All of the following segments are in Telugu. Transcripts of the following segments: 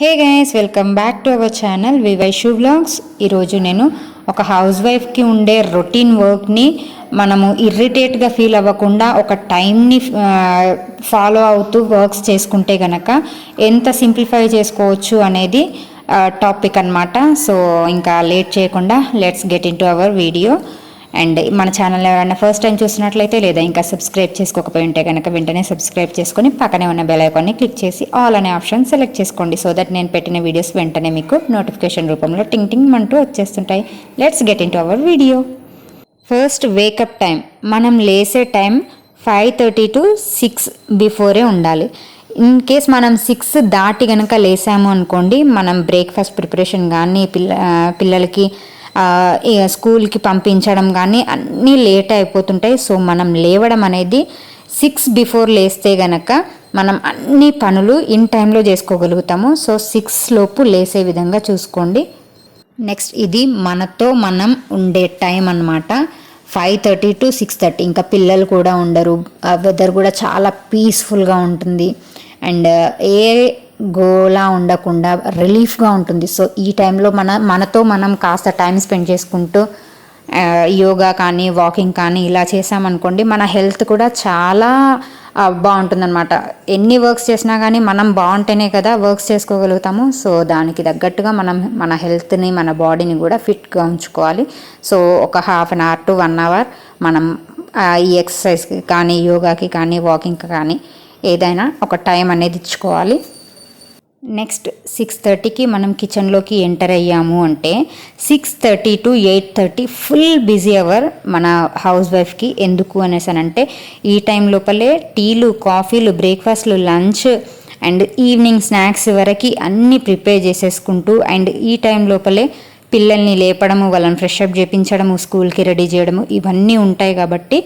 Hey guys welcome back to our channel Vivaishu vlogs. ఈరోజు నేను ఒక హౌస్ వైఫ్కి ఉండే రొటీన్ వర్క్ని మనము ఇర్రిటేట్గా ఫీల్ అవ్వకుండా ఒక టైంని ఫాలో అవుతూ వర్క్స్ చేసుకుంటే గనక ఎంత సింప్లిఫై చేసుకోవచ్చు అనేది టాపిక్ అనమాట సో ఇంకా లేట్ చేయకుండా let's get into our video. And మన ఛానల్ ఎవరైనా ఫస్ట్ టైం చూసినట్లయితే లేదా ఇంకా సబ్స్క్రైబ్ చేసుకోకపోయి ఉంటే కనుక వెంటనే సబ్స్క్రైబ్ చేసుకొని పక్కనే ఉన్న బెల్ ఐకాన్ని క్లిక్ చేసి ఆల్ అనే ఆప్షన్ సెలెక్ట్ చేసుకోండి సో దట్ నేను పెట్టిన వీడియోస్ వెంటనే మీకు నోటిఫికేషన్ రూపంలో టింగ్ టింగ్ అంటూ వచ్చేస్తుంటాయి. Let's get into our video first wake up time మనం లేసే time five thirty to six before ఉండాలి. ఇన్ కేస్ మనం సిక్స్ దాటి కనుక లేసాము అనుకోండి మనం బ్రేక్ఫాస్ట్ ప్రిపరేషన్ కానీ పిల్ల పిల్లలకి స్కూల్కి పంపించడం కానీ అన్నీ లేట్ అయిపోతుంటాయి. సో మనం లేవడం అనేది సిక్స్ బిఫోర్ లేస్తే గనక మనం అన్ని పనులు ఇన్ టైంలో చేసుకోగలుగుతాము. సో సిక్స్ లోపు లేసే విధంగా చూసుకోండి. నెక్స్ట్ ఇది మనతో మనం ఉండే టైం అన్నమాట. Five thirty to six thirty. ఇంకా పిల్లలు కూడా ఉండరు. వెదర్ కూడా చాలా పీస్ఫుల్గా ఉంటుంది. అండ్ ఏ గోలా ఉండకుండా రిలీఫ్గా ఉంటుంది. సో ఈ టైంలో మన మనతో మనం కాస్త టైం స్పెండ్ చేసుకుంటూ యోగా కానీ వాకింగ్ కానీ ఇలా చేసామనుకోండి మన హెల్త్ కూడా చాలా బాగుంటుందన్నమాట. ఎన్ని వర్క్స్ చేసినా కానీ మనం బాగుంటేనే కదా వర్క్స్ చేసుకోగలుగుతాము. సో దానికి తగ్గట్టుగా మనం మన హెల్త్ని మన బాడీని కూడా ఫిట్గా ఉంచుకోవాలి. సో ఒక half an hour to one hour మనం ఈ ఎక్సర్సైజ్కి కానీ యోగాకి కానీ వాకింగ్కి కానీ ఏదైనా ఒక టైం అనేది ఇచ్చుకోవాలి. నెక్స్ట్ సిక్స్ థర్టీకి మనం కిచెన్లోకి ఎంటర్ అయ్యాము అంటే six thirty to eight thirty full busy hour మన హౌస్ వైఫ్కి. ఎందుకు అనేసి అని అంటే ఈ టైం లోపలే టీలు కాఫీలు బ్రేక్ఫాస్ట్లు లంచ్ అండ్ ఈవినింగ్ స్నాక్స్ వరకు అన్నీ ప్రిపేర్ చేసేసుకుంటూ అండ్ ఈ టైం లోపలే పిల్లల్ని లేపడము వాళ్ళని ఫ్రెష్ అప్ చేయించడము స్కూల్కి రెడీ చేయడము ఇవన్నీ ఉంటాయి కాబట్టి.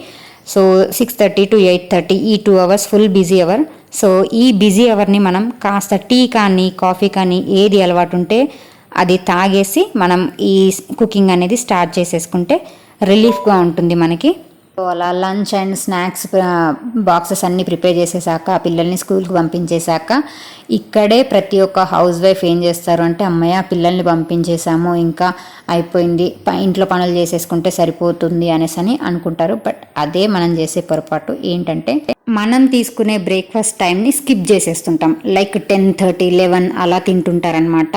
So six thirty to eight thirty ఈ two hours full busy hour so ఈ బిజీ అవర్ని మనం కాస్త టీ కానీ కాఫీ కానీ ఏది అలవాటు ఉంటే అది తాగేసి మనం ఈ కుకింగ్ అనేది స్టార్ట్ చేసేసుకుంటే రిలీఫ్గా ఉంటుంది మనకి. సో అలా లంచ్ అండ్ స్నాక్స్ బాక్సెస్ అన్నీ ప్రిపేర్ చేసేసాక పిల్లల్ని స్కూల్కి పంపించేశాక ఇక్కడే ప్రతి ఒక్క హౌస్ వైఫ్ ఏం చేస్తారు అంటే అమ్మయ్య పిల్లల్ని పంపించేసాము ఇంకా అయిపోయింది ఇంట్లో పనులు చేసేసుకుంటే సరిపోతుంది అనేసి అని అనుకుంటారు. బట్ అదే మనం చేసే పొరపాటు ఏంటంటే మనం తీసుకునే బ్రేక్ఫాస్ట్ టైంని స్కిప్ చేసేస్తుంటాం. లైక్ టెన్ థర్టీ లెవెన్ అలా తింటుంటారనమాట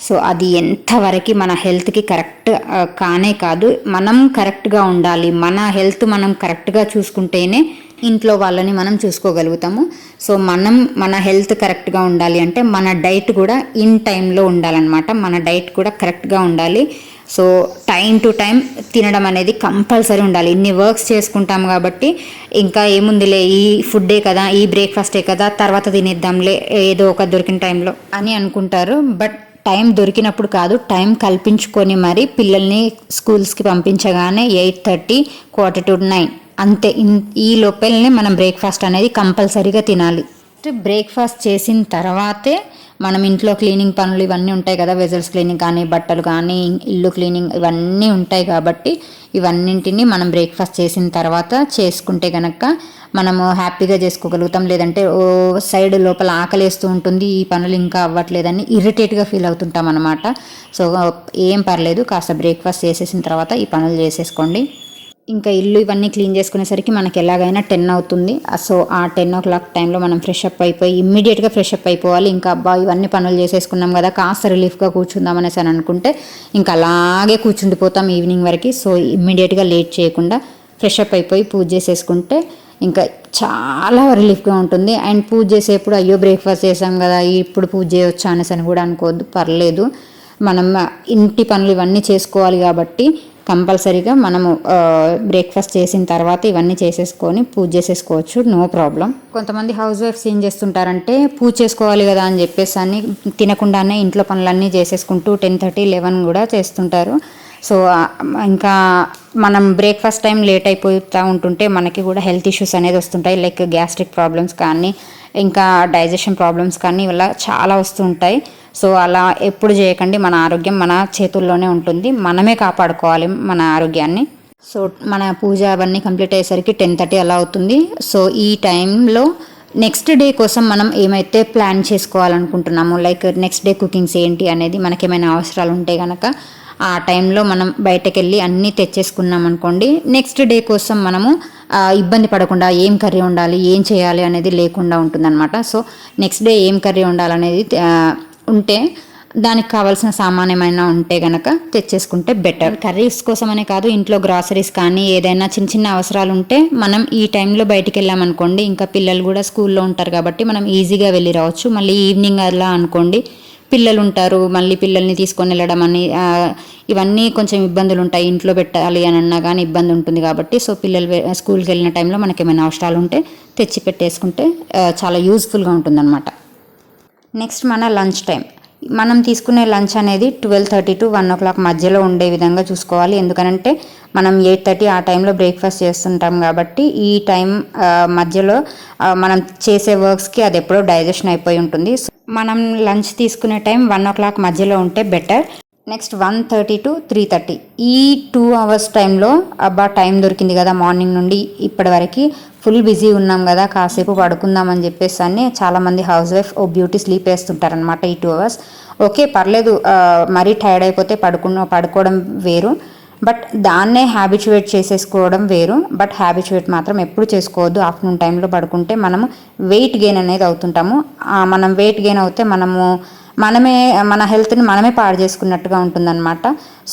సో అది ఎంతవరకు మన హెల్త్కి కరెక్ట్ కానే కాదు. మనం కరెక్ట్గా ఉండాలి. మన హెల్త్ మనం కరెక్ట్గా చూసుకుంటేనే ఇంట్లో వాళ్ళని మనం చూసుకోగలుగుతాము. సో మనం మన హెల్త్ కరెక్ట్గా ఉండాలి అంటే మన డైట్ కూడా ఇన్ టైంలో ఉండాలన్నమాట. మన డైట్ కూడా కరెక్ట్గా ఉండాలి. సో టైం టు టైం తినడం అనేది కంపల్సరీ ఉండాలి. ఇన్ని వర్క్స్ చేసుకుంటాం కాబట్టి ఇంకా ఏముందిలే ఈ ఫుడ్డే కదా ఈ బ్రేక్ఫాస్టే కదా తర్వాత తినేద్దాంలే ఏదో ఒక దొరికిన టైంలో అని అనుకుంటారు. బట్ టైం దొరికినప్పుడు కాదు టైం కల్పించుకొని మరి పిల్లల్ని స్కూల్స్కి పంపించగానే eight thirty quarter to nine. అంతే ఈ లోపలనే మనం బ్రేక్ఫాస్ట్ అనేది కంపల్సరీగా తినాలి. బ్రేక్ఫాస్ట్ చేసిన తర్వాతే మనం ఇంట్లో క్లీనింగ్ పనులు ఇవన్నీ ఉంటాయి కదా వెజల్స్ క్లీనింగ్ కానీ బట్టలు కానీ ఇల్లు క్లీనింగ్ ఇవన్నీ ఉంటాయి కాబట్టి ఇవన్నింటినీ మనం బ్రేక్ఫాస్ట్ చేసిన తర్వాత చేసుకుంటే కనుక మనము హ్యాపీగా చేసుకోగలుగుతాం. లేదంటే ఓ సైడ్ లోపల ఆకలేస్తూ ఉంటుంది ఈ పనులు ఇంకా అవ్వట్లేదని ఇరిటేట్గా ఫీల్ అవుతుంటాం అనమాట సో ఏం పర్లేదు కాస్త బ్రేక్ఫాస్ట్ చేసేసిన తర్వాత ఈ పనులు చేసేసుకోండి. ఇంకా ఇల్లు ఇవన్నీ క్లీన్ చేసుకునేసరికి మనకి ఎలాగైనా టెన్ అవుతుంది. సో ఆ టెన్ ఓ క్లాక్ టైంలో మనం ఫ్రెష్ అప్ అయిపోయి ఇమ్మీడియట్గా ఫ్రెష్ అప్ అయిపోవాలి. ఇంకా అబ్బా ఇవన్నీ పనులు చేసేసుకున్నాం కదా కాస్త రిలీఫ్గా కూర్చుందాం అనేసి అని అనుకుంటే ఇంకా అలాగే కూర్చుండిపోతాం ఈవినింగ్ వరకు. సో ఇమ్మీడియట్గా లేట్ చేయకుండా ఫ్రెష్ అప్ అయిపోయి పూజ చేసేసుకుంటే ఇంకా చాలా రిలీఫ్గా ఉంటుంది. అండ్ పూజ చేసేప్పుడు అయ్యో బ్రేక్ఫాస్ట్ చేసాం కదా ఇప్పుడు పూజ చేయొచ్చా అనేసి అని కూడా అనుకోవద్దు పర్లేదు. మనం ఇంటి పనులు ఇవన్నీ చేసుకోవాలి కాబట్టి కంపల్సరీగా మనము బ్రేక్ఫాస్ట్ చేసిన తర్వాత ఇవన్నీ చేసేసుకొని పూజ చేసేసుకోవచ్చు నో ప్రాబ్లం. కొంతమంది హౌస్ వైఫ్స్ ఏం చేస్తుంటారంటే పూజ చేసుకోవాలి కదా అని చెప్పేసి అని తినకుండానే ఇంట్లో పనులన్నీ చేసేసుకుంటూ టెన్ థర్టీ లెవెన్ కూడా చేస్తుంటారు. సో ఇంకా మనం బ్రేక్ఫాస్ట్ టైం లేట్ అయిపోతూ ఉంటుంటే మనకి కూడా హెల్త్ ఇష్యూస్ అనేది వస్తుంటాయి. లైక్ గ్యాస్ట్రిక్ ప్రాబ్లమ్స్ కానీ ఇంకా డైజెషన్ ప్రాబ్లమ్స్ కానీ ఇలా చాలా వస్తుంటాయి. సో అలా ఎప్పుడు చేయకండి. మన ఆరోగ్యం మన చేతుల్లోనే ఉంటుంది. మనమే కాపాడుకోవాలి మన ఆరోగ్యాన్ని. సో మన పూజ అవన్నీ కంప్లీట్ అయ్యేసరికి టెన్ థర్టీ అలా అవుతుంది. సో ఈ టైంలో నెక్స్ట్ డే కోసం మనం ఏమైతే ప్లాన్ చేసుకోవాలనుకుంటున్నామో లైక్ నెక్స్ట్ డే కుకింగ్స్ ఏంటి అనేది మనకేమైనా అవసరాలు ఉంటే కనుక ఆ టైంలో మనం బయటకు వెళ్ళి అన్నీ తెచ్చేసుకున్నాం అనుకోండి. నెక్స్ట్ డే కోసం మనము ఇబ్బంది పడకుండా ఏం కర్రీ ఉండాలి ఏం చేయాలి అనేది లేకుండా ఉంటుందన్నమాట. సో నెక్స్ట్ డే ఏం కర్రీ ఉండాలనేది ఉంటే దానికి కావాల్సిన సామాన్ ఏమైనా ఉంటే గనక తెచ్చేసుకుంటే బెటర్ కర్రీస్ కోసమనే కాదు ఇంట్లో గ్రాసరీస్ కానీ ఏదైనా చిన్న చిన్న అవసరాలు ఉంటే మనం ఈ టైంలో బయటికి వెళ్ళామనుకోండి ఇంకా పిల్లలు కూడా స్కూల్లో ఉంటారు కాబట్టి మనం ఈజీగా వెళ్ళి రావచ్చు. మళ్ళీ ఈవినింగ్ అలా అనుకోండి పిల్లలు ఉంటారు మళ్ళీ పిల్లల్ని తీసుకొని వెళ్ళడం అని ఇవన్నీ కొంచెం ఇబ్బందులు ఉంటాయి. ఇంట్లో పెట్టాలి అని అన్నా కానీ ఇబ్బంది ఉంటుంది కాబట్టి సో పిల్లలు స్కూల్కి వెళ్ళిన టైంలో మనకి ఏమైనా అవసరాలు ఉంటే తెచ్చి పెట్టేసుకుంటే చాలా యూస్ఫుల్గా ఉంటుందన్నమాట. నెక్స్ట్ మన లంచ్ టైం. మనం తీసుకునే లంచ్ అనేది twelve thirty to one o'clock మధ్యలో ఉండే విధంగా చూసుకోవాలి. ఎందుకనంటే మనం ఎయిట్ థర్టీ ఆ టైంలో బ్రేక్ఫాస్ట్ చేస్తుంటాం కాబట్టి ఈ టైం మధ్యలో మనం చేసే వర్క్స్కి అది ఎప్పుడో డైజెషన్ అయిపోయి ఉంటుంది. సో మనం లంచ్ తీసుకునే టైం వన్ ఓ క్లాక్ మధ్యలో ఉంటే better. Next one thirty to three thirty ఈ టూ అవర్స్ టైంలో అబ్బా టైం దొరికింది కదా మార్నింగ్ నుండి ఇప్పటి వరకు. ఫుల్ బిజీ ఉన్నాం కదా కాసేపు పడుకుందాం అని చెప్పేసి అని చాలామంది హౌస్ వైఫ్ ఓ బ్యూటీ స్లీప్ వేస్తుంటారనమాట ఈ టూ అవర్స్ ఓకే పర్లేదు మరీ టైర్డ్ అయిపోతే పడుకున్న పడుకోవడం వేరు. బట్ దాన్నే హ్యాబిచువేట్ చేసేసుకోవడం వేరు. బట్ హ్యాబిచువేట్ మాత్రం ఎప్పుడు చేసుకోవద్దు. ఆఫ్టర్నూన్ టైంలో పడుకుంటే మనము వెయిట్ గెయిన్ అనేది అవుతుంటాము. మనం వెయిట్ గెయిన్ అవుతే మనము మనమే మన హెల్త్ని మనమే పాడు చేసుకున్నట్టుగా ఉంటుందన్నమాట.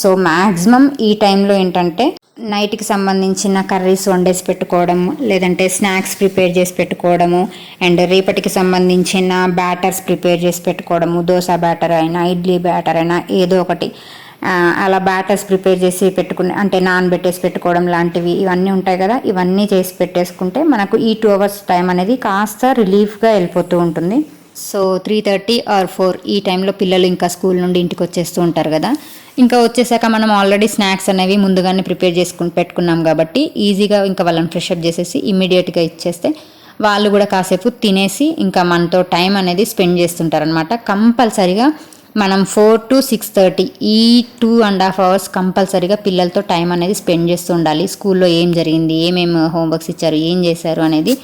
సో మ్యాక్సిమం ఈ టైంలో ఏంటంటే నైట్కి సంబంధించిన కర్రీస్ వండేసి పెట్టుకోవడము లేదంటే స్నాక్స్ ప్రిపేర్ చేసి పెట్టుకోవడము అండ్ రేపటికి సంబంధించిన బ్యాటర్స్ ప్రిపేర్ చేసి పెట్టుకోవడము దోశ బ్యాటర్ అయినా ఇడ్లీ బ్యాటర్ అయినా ఏదో ఒకటి. అలా బ్యాటర్స్ ప్రిపేర్ చేసి పెట్టుకుని అంటే నానబెట్టేసి పెట్టుకోవడం లాంటివి ఇవన్నీ ఉంటాయి కదా ఇవన్నీ చేసి పెట్టేసుకుంటే మనకు ఈ టూ అవర్స్ టైం అనేది కాస్త రిలీఫ్గా వెళ్ళిపోతూ ఉంటుంది. So three thirty or four ఈ టైంలో పిల్లలు ఇంకా స్కూల్ నుండి ఇంటికి వచ్చేస్తూ ఉంటారు కదా. ఇంకా వచ్చేసాక మనం ఆల్రెడీ స్నాక్స్ అనేవి ముందుగానే ప్రిపేర్ చేసుకుని పెట్టుకున్నాం కాబట్టి ఈజీగా ఇంకా వాళ్ళని ఫ్రెషప్ చేసేసి ఇమ్మీడియట్గా ఇచ్చేస్తే వాళ్ళు కూడా కాసేపు తినేసి ఇంకా మనతో టైం అనేది స్పెండ్ చేస్తుంటారనమాట కంపల్సరిగా మనం ఫోర్ టు సిక్స్ థర్టీ ఈ టూ అండ్ హాఫ్ అవర్స్ కంపల్సరీగా పిల్లలతో టైం అనేది స్పెండ్ చేస్తూ ఉండాలి. స్కూల్లో ఏం జరిగింది ఏమేమి హోంవర్క్స్ ఇచ్చారు ఏం చేశారు అనేది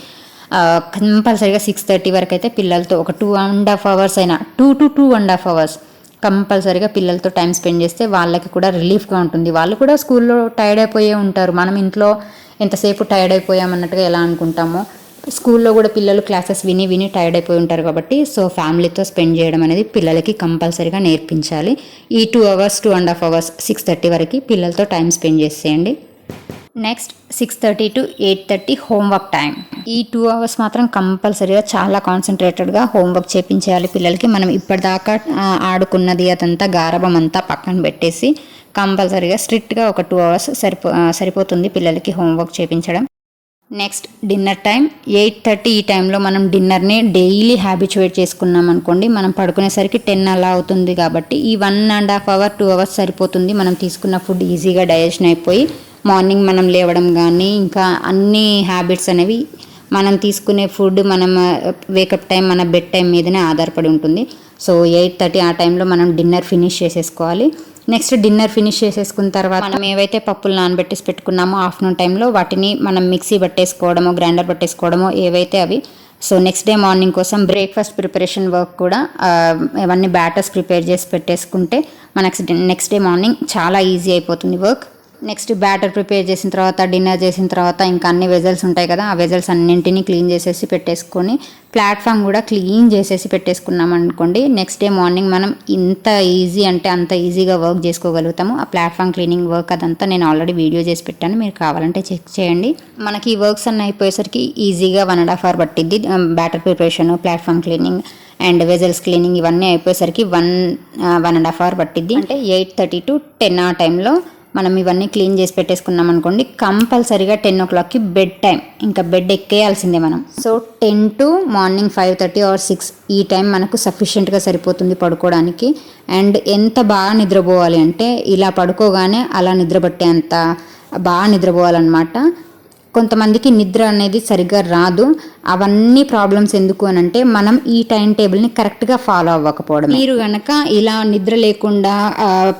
కంపల్సరీగా సిక్స్ థర్టీ వరకు అయితే పిల్లలతో ఒక టూ అండ్ హాఫ్ అవర్స్ అయినా two to two and half hours కంపల్సరీగా పిల్లలతో టైం స్పెండ్ చేస్తే వాళ్ళకి కూడా రిలీఫ్గా ఉంటుంది. వాళ్ళు కూడా స్కూల్లో టైర్డ్ అయిపోయే ఉంటారు. మనం ఇంట్లో ఎంతసేపు టైర్డ్ అయిపోయామన్నట్టుగా ఎలా అనుకుంటామో స్కూల్లో కూడా పిల్లలు క్లాసెస్ విని విని టైర్డ్ అయిపోయి ఉంటారు కాబట్టి సో ఫ్యామిలీతో స్పెండ్ చేయడం అనేది పిల్లలకి కంపల్సరీగా నేర్పించాలి. ఈ two hours two and half hours six thirty వరకు పిల్లలతో టైం స్పెండ్ చేసేయండి. Next six thirty to eight thirty homework time ఈ టూ అవర్స్ మాత్రం కంపల్సరీగా చాలా కాన్సన్ట్రేటెడ్గా హోంవర్క్ చేయించాలి పిల్లలకి. మనం ఇప్పటిదాకా ఆడుకున్నది అదంతా గారభం అంతా పక్కన పెట్టేసి కంపల్సరీగా స్ట్రిక్ట్గా ఒక టూ అవర్స్ సరిపో సరిపోతుంది పిల్లలకి హోంవర్క్ చేపించడం. Next dinner time eight thirty ఈ టైంలో మనం డిన్నర్ని డైలీ హ్యాబిచువేట్ చేసుకున్నాం అనుకోండి మనం పడుకునేసరికి టెన్ అలా అవుతుంది కాబట్టి ఈ one and half hour two hours సరిపోతుంది. మనం తీసుకున్న ఫుడ్ ఈజీగా డైజెషన్ అయిపోయి మార్నింగ్ మనం లేవడం కానీ ఇంకా అన్ని హ్యాబిట్స్ అనేవి మనం తీసుకునే ఫుడ్ మనం వేకప్ టైం మన బెడ్ టైం మీదనే ఆధారపడి ఉంటుంది. సో ఎయిట్ థర్టీ ఆ టైంలో మనం డిన్నర్ ఫినిష్ చేసేసుకోవాలి. నెక్స్ట్ డిన్నర్ ఫినిష్ చేసేసుకున్న తర్వాత మనం ఏవైతే పప్పులు నానబెట్టేసి పెట్టుకున్నామో ఆఫ్టర్నూన్ టైంలో వాటిని మనం మిక్సీ పట్టేసుకోవడమో గ్రైండర్ పట్టేసుకోవడమో ఏవైతే అవి సో నెక్స్ట్ డే మార్నింగ్ కోసం బ్రేక్ఫాస్ట్ ప్రిపరేషన్ వర్క్ కూడా ఇవన్నీ బ్యాటర్స్ ప్రిపేర్ చేసి పెట్టేసుకుంటే మనకు నెక్స్ట్ డే మార్నింగ్ చాలా ఈజీ అయిపోతుంది వర్క్. నెక్స్ట్ బ్యాటర్ ప్రిపేర్ చేసిన తర్వాత డిన్నర్ చేసిన తర్వాత ఇంకా అన్ని వెజల్స్ ఉంటాయి కదా ఆ వెజల్స్ అన్నింటినీ క్లీన్ చేసేసి పెట్టేసుకొని ప్లాట్ఫామ్ కూడా క్లీన్ చేసేసి పెట్టేసుకున్నాం అనుకోండి నెక్స్ట్ డే మార్నింగ్ మనం ఇంత ఈజీ అంటే అంత ఈజీగా వర్క్ చేసుకోగలుగుతాము. ఆ ప్లాట్ఫామ్ క్లీనింగ్ వర్క్ అదంతా నేను ఆల్రెడీ వీడియో చేసి పెట్టాను మీరు కావాలంటే చెక్ చేయండి. మనకి ఈ వర్క్స్ అన్నీ అయిపోయేసరికి ఈజీగా వన్ అండ్ హాఫ్ అవర్ పట్టిద్ది batter preparation platform cleaning and vessels cleaning ఇవన్నీ అయిపోయేసరికి one one and half hour పట్టిద్ది. అంటే ఎయిట్ థర్టీ టు టెన్ ఆ టైంలో మనం ఇవన్నీ క్లీన్ చేసి పెట్టేసుకున్నాం అనుకోండి కంపల్సరీగా టెన్ ఓ క్లాక్కి బెడ్ టైం ఇంకా బెడ్ ఎక్కేయాల్సిందే మనం. So ten to morning five thirty or six ఈ టైం మనకు సఫిషియెంట్గా సరిపోతుంది పడుకోవడానికి. అండ్ ఎంత బాగా నిద్రపోవాలి అంటే ఇలా పడుకోగానే అలా నిద్రపట్టే అంత బాగా నిద్రపోవాలన్నమాట. కొంతమందికి నిద్ర అనేది సరిగ్గా రాదు. అవన్నీ ప్రాబ్లమ్స్ ఎందుకు అని అంటే మనం ఈ టైం టేబుల్ని కరెక్ట్గా ఫాలో అవ్వకపోవడం మీరు కనుక ఇలా నిద్ర లేకుండా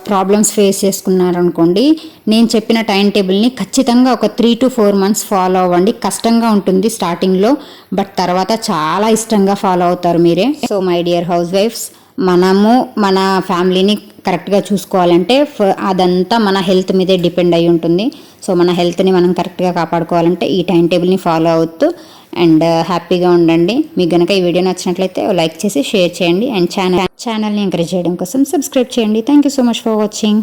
ప్రాబ్లమ్స్ ఫేస్ చేసుకున్నారనుకోండి నేను చెప్పిన టైం టేబుల్ని ఖచ్చితంగా ఒక three to four months follow అవ్వండి. కష్టంగా ఉంటుంది స్టార్టింగ్లో బట్ తర్వాత చాలా ఇష్టంగా ఫాలో అవుతారు మీరే. So my dear house wives మనము మన ఫ్యామిలీని కరెక్ట్గా చూసుకోవాలంటే ఫ- అదంతా మన హెల్త్ మీదే డిపెండ్ అయి ఉంటుంది. సో మన హెల్త్ని మనం కరెక్ట్గా కాపాడుకోవాలంటే ఈ టైం టేబుల్ని ఫాలో అవుతూ అండ్ హ్యాపీగా ఉండండి. మీకు కనుక ఈ వీడియో నచ్చినట్లయితే లైక్ చేసి షేర్ చేయండి. అండ్ ఛానల్ ఛానల్ని ఎంకరేజ్ చేయడం కోసం సబ్స్క్రైబ్ చేయండి. Thank you so much for watching.